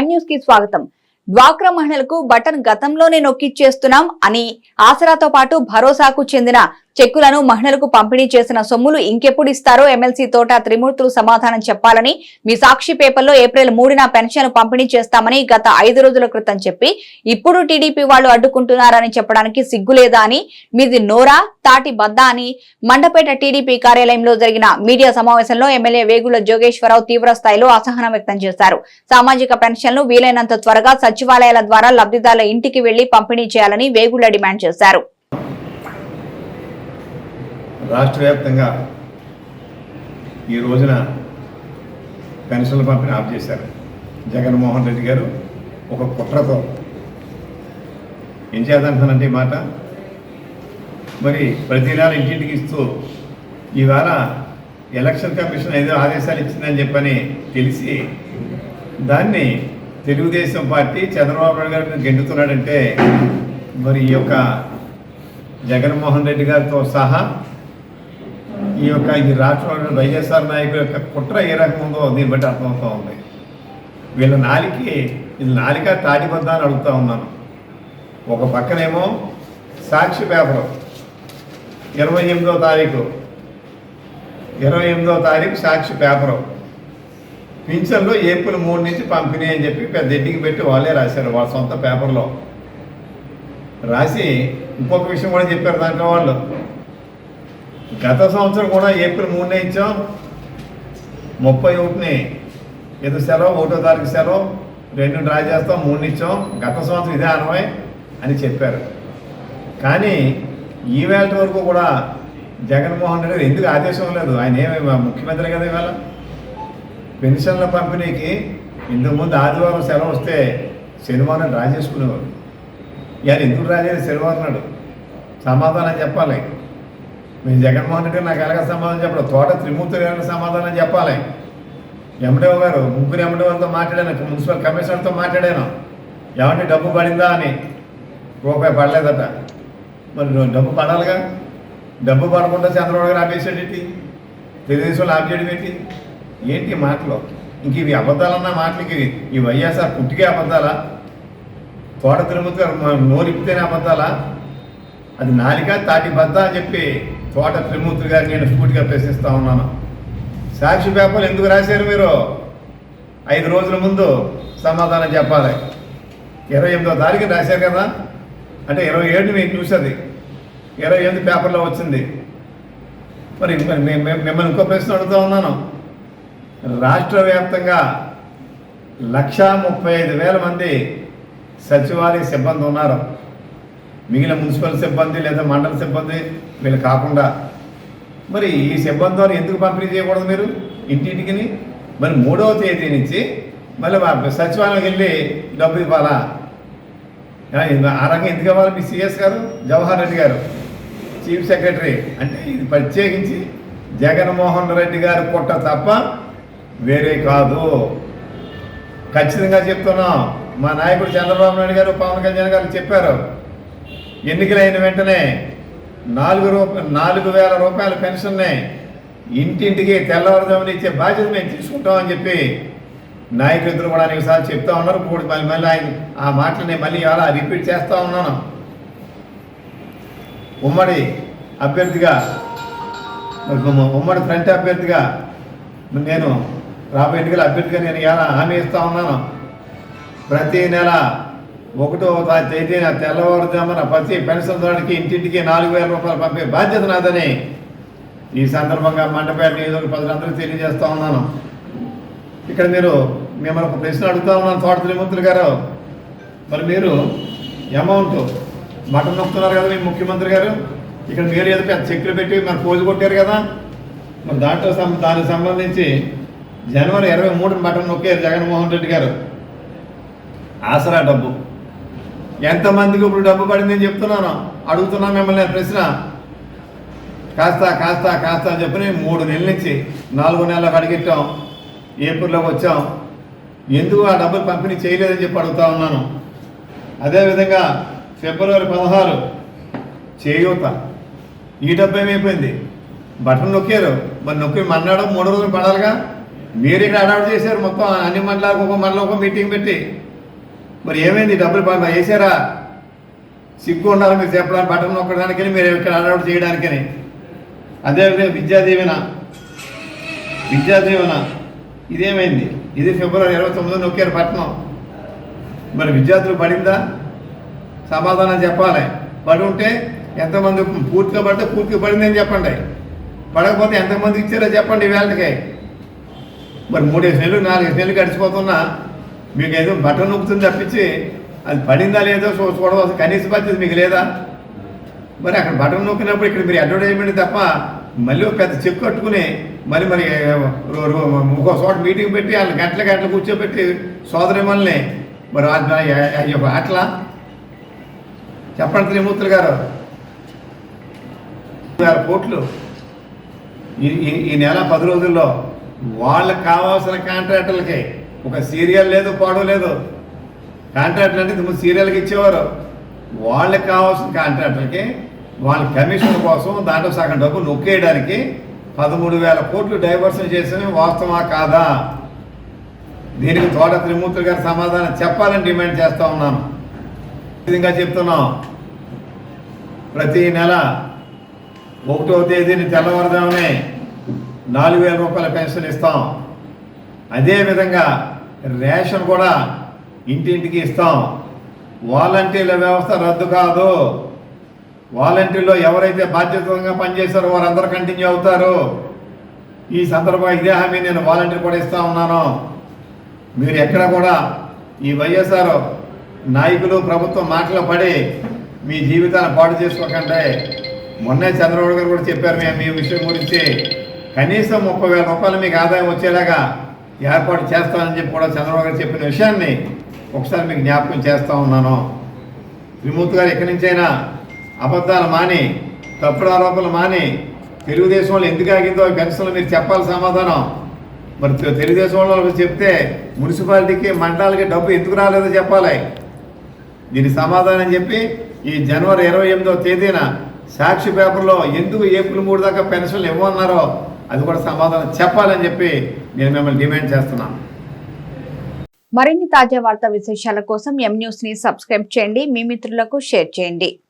ఎం న్యూస్కి స్వాగతం. డ్వాక్రా మహిళలకు బటన్ గతంలోనే నొక్కిచ్చేస్తున్నాం అని ఆసరాతో పాటు భరోసాకు చెందిన చెక్కులను మహిళలకు పంపిణీ చేసిన సొమ్ములు ఇంకెప్పుడు ఇస్తారో ఎమ్మెల్సీ తోట త్రిమూర్తులు సమాధానం చెప్పాలని మీ సాక్షి పేపర్లో ఏప్రిల్ మూడున పెన్షన్ పంపిణీ చేస్తామని గత ఐదు రోజుల క్రితం చెప్పి ఇప్పుడు టీడీపీ వాళ్ళు అడ్డుకుంటున్నారని చెప్పడానికి సిగ్గులేదా అని మీది నోరా తాటి బద్దా అని మండపేట టీడీపీ కార్యాలయంలో జరిగిన మీడియా సమావేశంలో ఎమ్మెల్యే వేగుల జోగేశ్వరరావు తీవ్ర స్థాయిలో అసహనం వ్యక్తం చేశారు. సామాజిక పెన్షన్లు వీలైనంత త్వరగా సచివాలయాల ద్వారా లబ్ధిదారుల ఇంటికి వెళ్ళి పంపిణీ చేయాలని వేగుల డిమాండ్ చేశారు. రాష్ట్ర వ్యాప్తంగా ఈ రోజున పెన్షన్ల పంపిణీ ఆఫ్ చేశారు. జగన్మోహన్ రెడ్డి గారు ఒక కుట్రతో. ఏం చేద్దంటున్నానంటే మాట. మరి ప్రతి నెల ఇంటింటికి ఇస్తూ ఇవాళ ఎలక్షన్ కమిషన్ ఏదో ఆదేశాలు ఇచ్చిందని చెప్పని తెలిసి దాన్ని తెలుగుదేశం పార్టీ చంద్రబాబు నాయుడు గారిని గెంటుతున్నాడంటే మరి ఈ యొక్క జగన్మోహన్ రెడ్డి గారితో సహా ఈ యొక్క ఈ రాష్ట్రంలో వైఎస్ఆర్ నాయకుల యొక్క కుట్ర ఏ రకం ఉందో దీన్ని బట్టి అర్థమవుతూ ఉంది. వీళ్ళ నాలికి ఇది నాలిక తాడిబద్ద అని ఉన్నాను. ఒక పక్కనేమో సాక్షి పేపరు. ఇరవై ఎనిమిదో తారీఖు. ఇరవై ఎనిమిదో తారీఖు సాక్షి పేపరు. పింఛన్లు ఏప్రిల్ మూడు నుంచి పంపిణీ అని చెప్పి పెద్ద ఎడ్డికి పెట్టి వాళ్ళే రాశారు వాళ్ళ సొంత పేపర్లో. రాసి ఇంకొక విషయం కూడా చెప్పారు దాంట్లో వాళ్ళు. గత సంవత్సరం కూడా ఏప్రిల్ మూడునే ఇచ్చాం. ముప్పై ఒకటిని ఏదో సెలవు ఒకటో తారీఖు సెలవు రెండు డ్రా చేస్తాం మూడు ఇచ్చాం. గత సంవత్సరం ఇదే అనవై అని చెప్పారు. కానీ ఈ వరకు కూడా జగన్మోహన్ రెడ్డి గారు ఎందుకు ఆదేశం లేదు ఆయన ఏమి ముఖ్యమంత్రి కదా ఇవాళ. పెన్షన్ల పంపిణీకి ఇంతకుముందు ఆదివారం సెలవు వస్తే శనివారం డ్రా చేసుకునేవారు. ఇవాళ ఎందుకు డ్రా చేయాలి శనివారం నాడు. సమాధానం చెప్పాలి. మీరు జగన్మోహన్ రెడ్డి నాకు ఎలాగ సమాధానం చెప్పడం? తోట త్రిమూర్తి గారికి సమాధానం చెప్పాలి. ఎండో గారు ముగ్గురు ఎండోతో మాట్లాడాను మున్సిపల్ కమిషనర్తో మాట్లాడాను. ఏమంటే డబ్బు పడిందా అని? రూపాయి పడలేదట. మరి డబ్బు పడాలిగా? డబ్బు పడకుండా చంద్రబాబు గారు ఆపేసాడేంటి తెలుగుదేశంలో ఆపేయడం ఏంటి? ఏంటి మాటలు? ఇంక ఇవి అబద్ధాలన్న మాటలకి ఈ వైఎస్ఆర్ పుట్టికే అబద్ధాలా? తోట తిరుమతి గారు నోరిపితేనే అబద్ధాలా? అది నాలిక తాటి బద్ద అని చెప్పి తోట త్రిమూర్తి గారు నేను స్ఫూర్తిగా ప్రశ్నిస్తూ ఉన్నాను. సాక్షి పేపర్లు ఎందుకు రాశారు మీరు? ఐదు రోజుల ముందు సమాధానం చెప్పాలి. ఇరవై ఎనిమిదో తారీఖు రాశారు కదా? అంటే ఇరవై ఏడు మీకు చూసేది. ఇరవై ఎనిమిది పేపర్లో వచ్చింది. మరి మిమ్మల్ని ఇంకో ప్రశ్న అడుగుతూ ఉన్నాను. రాష్ట్ర వ్యాప్తంగా లక్షా ముప్పై ఐదు వేల మంది సచివాలయ సిబ్బంది ఉన్నారు. మిగిలిన మున్సిపల్ సిబ్బంది లేదా మండల సిబ్బంది వీళ్ళు కాకుండా. మరి ఈ సిబ్బంది ద్వారా ఎందుకు పంపిణీ చేయకూడదు మీరు? ఇంటింటికి మరి మూడవ తేదీ నుంచి మళ్ళీ వా- సచివాలయంకి వెళ్ళి డబ్బు ఇవ్వాలా? ఆ, ఇది- రకంగా ఎందుకు ఇవ్వాలి మీ సిఎస్ గారు? జవహర్ రెడ్డి గారు. Chief secretary. అంటే ఇది ప్రత్యేకించి జగన్మోహన్ రెడ్డి గారు పుట్ట తప్ప వేరే కాదు. ఖచ్చితంగా చెప్తున్నాం. మా నాయకుడు చంద్రబాబు నాయుడు గారు పవన్ కళ్యాణ్ గారు చెప్పారు. ఎన్నికలైన వెంటనే నాలుగు రూప నాలుగు వేల రూపాయల పెన్షన్ని ఇంటింటికి తెల్లవారుజామున ఇచ్చే బాధ్యత మేము తీసుకుంటామని చెప్పి నాయకులిద్దరు కూడా అనేక సార్లు చెప్తా ఉన్నారు. ఇప్పుడు మళ్ళీ మళ్ళీ ఆయన ఆ మాటలు నేను మళ్ళీ ఇవాళ రిపీట్ చేస్తూ ఉన్నాను. ఉమ్మడి అభ్యర్థిగా ఉమ్మడి ఫ్రంట్ అభ్యర్థిగా నేను రాబోయే ఎన్నికల అభ్యర్థిగా నేను ఎలా హామీ ఇస్తూ ఉన్నాను. ప్రతి నెల ఒకటో తేదీన తెల్లవారుజామున ప్రతి పెన్షన్ దానికి ఇంటింటికి నాలుగు వేల రూపాయలు పంపే బాధ్యత నాదని ఈ సందర్భంగా మండపేట నియోజకవర్గ ప్రజలందరికీ తెలియజేస్తా ఉన్నాను. ఇక్కడ మీరు మిమ్మల్ని ఒక ప్రశ్న అడుగుతా ఉన్నాను తోట త్రిమూర్తులు గారు. మరి మీరు అమౌంట్ మటన్ నొక్కుతున్నారు కదా మీ ముఖ్యమంత్రి గారు. ఇక్కడ మీరు ఏదో పెద్ద చెక్కులు పెట్టి మరి పోజు కొట్టారు కదా. మరి దాంట్లో సం దానికి సంబంధించి జనవరి ఇరవై మూడు మటన్ నొక్కారు జగన్మోహన్ రెడ్డి గారు. ఆసరా డబ్బు. ఎంతమందికి ఇప్పుడు డబ్బు పడిందని చెప్తున్నాను? అడుగుతున్నా మిమ్మల్ని ప్రశ్న. కాస్త కాస్త కాస్త అని చెప్పి మూడు నెలల నుంచి నాలుగు నెలలకు అడిగిట్టాం. ఏప్రిల్లోకి వచ్చాం. ఎందుకు ఆ డబ్బులు పంపిణీ చేయలేదని చెప్పి అడుగుతా ఉన్నాను. అదేవిధంగా ఫిబ్రవరి పదహారు చేయూత. ఈ డబ్బు ఏమైపోయింది? బటన్ నొక్కారు. మరి నొక్కి మన్నాడు మూడు రోజులు పడాలిగా? మీరు ఇక్కడ అడాప్ట్ చేశారు. మొత్తం అన్ని మండలాలకు ఒక మండలం ఒక మీటింగ్ పెట్టి. మరి ఏమైంది? డబ్బులు పంప వేసారా సిగ్గు ఉండాలి మీరు చెప్పడానికి బట్టలు నొక్కడానికని మీరు ఇక్కడ అడౌట్ చేయడానికని. అదేవిధంగా విద్యాదీవెన. విద్యాదీవెన. ఇదేమైంది? ఇది ఫిబ్రవరి ఇరవై తొమ్మిది నొక్కారు పట్టణం మరి విద్యార్థులు పడిందా? సమాధానం చెప్పాలి. పడి ఉంటే ఎంతమంది పూర్తిగా పడితే పూర్తిగా పడిందని చెప్పండి. పడకపోతే ఎంతమంది ఇచ్చారో చెప్పండి వేళకి. మరి మూడేసి నెలలు నాలుగైదు నెలలు గడిచిపోతున్నా. మీకు ఏదో బటన్ నొక్కుతుంది తప్పించి అది పడిందా లేదో చూ- చూడవలసిన కనీస బాధ్యత మీకు లేదా? మరి అక్కడ బటన్ నొక్కినప్పుడు ఇక్కడ మీరు అడ్వర్టైజ్మెంట్ తప్ప మళ్ళీ ఒక పెద్ద చెక్ కట్టుకుని మరి మరి రో- ఇంకో చోట మీటింగ్ పెట్టి వాళ్ళని గంటల గంటలు కూర్చోబెట్టి సోదరి మనల్ని మరి ఆ- అట్లా? చెప్పండి త్రిమూర్తులు గారు. వేల కోట్లు. ఈ ఈ- ఈ నెల పది రోజుల్లో వాళ్ళకి కావాల్సిన కాంట్రాక్టర్లకి ఒక సీరియల్ లేదు పాడు లేదు. కాంట్రాక్టర్ అంటే ముందు సీరియల్కి ఇచ్చేవారు. వాళ్ళకి కావాల్సిన కాంట్రాక్టర్కి వాళ్ళ కమిషన్ కోసం దాంట్లో సగం డబ్బు నొక్కేయడానికి పదమూడు వేల కోట్లు డైవర్షన్ చేసిన వాస్తవా కాదా? దీనికి తోట త్రిమూర్తులు గారు సమాధానం చెప్పాలని డిమాండ్ చేస్తూ ఉన్నాను. విధంగా చెప్తున్నాం. ప్రతి నెల ఒకటో తేదీని తెల్లవారుదామనే నాలుగు వేల రూపాయల పెన్షన్ ఇస్తాం. అదేవిధంగా రేషన్ కూడా ఇంటింటికి ఇస్తాం. వాలంటీర్ల వ్యవస్థ రద్దు కాదు. వాలంటీర్లో ఎవరైతే బాధ్యతగా పనిచేస్తారో వారందరూ కంటిన్యూ అవుతారు. ఈ సందర్భంగా ఇదే హామీ నేను వాలంటీర్ కూడా ఇస్తా ఉన్నాను. మీరు ఎక్కడ కూడా ఈ వైఎస్ఆర్ నాయకులు ప్రభుత్వం మాటలు పడి మీ జీవితాన్ని పాడు చేసుకోకండి. మొన్నే చంద్రబాబు గారు కూడా చెప్పారు మేము మీ విషయం గురించి కనీసం ముప్పై వేల రూపాయలు మీకు ఆదాయం వచ్చేలాగా ఏర్పాటు చేస్తానని చెప్పి కూడా చంద్రబాబు గారు చెప్పిన విషయాన్ని ఒకసారి మీకు జ్ఞాపకం చేస్తూ ఉన్నాను. త్రిమూర్తి గారు ఎక్కడి నుంచైనా అబద్ధాలు మాని తప్పుడు ఆరోపణలు మాని తెలుగుదేశం వాళ్ళు ఎందుకు ఆగిందో పెన్షన్లు మీరు చెప్పాలి సమాధానం. మరి తెలుగుదేశం వాళ్ళు చెప్తే మున్సిపాలిటీకి మండలాలకి డబ్బు ఎందుకు రాలేదో చెప్పాలి. దీని సమాధానం చెప్పి ఈ జనవరి ఇరవై ఎనిమిదవ తేదీన సాక్షి పేపర్లో ఎందుకు ఏప్రిల్ మూడు దాకా పెన్షన్లు ఇవ్వన్నారో అది కూడా సమాధానం చెప్పాలని చెప్పి నేను మిమ్మల్ని డిమాండ్ చేస్తున్నాను మరిన్ని తాజా వార్తా విశేషాల కోసం ఎం న్యూస్ని సబ్స్క్రైబ్ చేయండి. మీ మిత్రులకు షేర్ చేయండి.